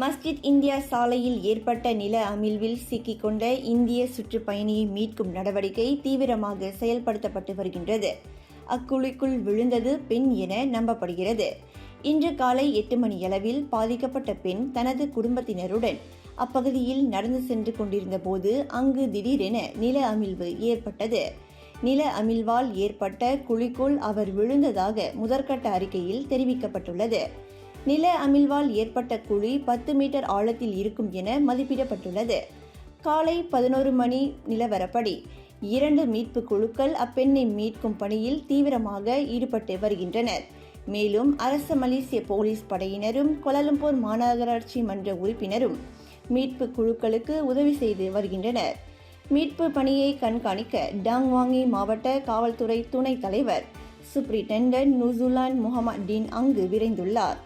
மஸ்ஜித் India சாலையில் ஏற்பட்ட நில அமிழ்வில் சிக்கிக்கொண்ட இந்திய சுற்றுப்பயணியை மீட்கும் நடவடிக்கை தீவிரமாக செயல்படுத்தப்பட்டு வருகின்றது. அக்குழிக்குள் விழுந்தது பெண் என நம்பப்படுகிறது. இன்று காலை எட்டு மணியளவில் பாதிக்கப்பட்ட பெண் தனது குடும்பத்தினருடன் அப்பகுதியில் நடந்து சென்று கொண்டிருந்த போது அங்கு திடீரென நில அமிழ்வு ஏற்பட்டது. நில அமிழ்வால் ஏற்பட்ட குழிக்குள் அவர் விழுந்ததாக முதற்கட்ட அறிக்கையில் தெரிவிக்கப்பட்டுள்ளது. நில அமிழ்வால் ஏற்பட்ட குழி பத்து மீட்டர் ஆழத்தில் இருக்கும் என மதிப்பிடப்பட்டுள்ளது. காலை பதினோரு மணி நிலவரப்படி இரண்டு மீட்பு குழுக்கள் அப்பெண்ணை மீட்கும் பணியில் தீவிரமாக ஈடுபட்டு வருகின்றனர். மேலும் அரச மலேசிய போலீஸ் படையினரும் கொலலம்பூர் மாநகராட்சி மன்ற உறுப்பினரும் மீட்பு குழுக்களுக்கு உதவி செய்து வருகின்றனர். மீட்பு பணியை கண்காணிக்க டாங்வாங்கி மாவட்ட காவல்துறை துணைத் தலைவர் சுப்ரிண்டென்டன்ட் நூசுலான் முகமது டீன் அங்கு விரைந்துள்ளார்.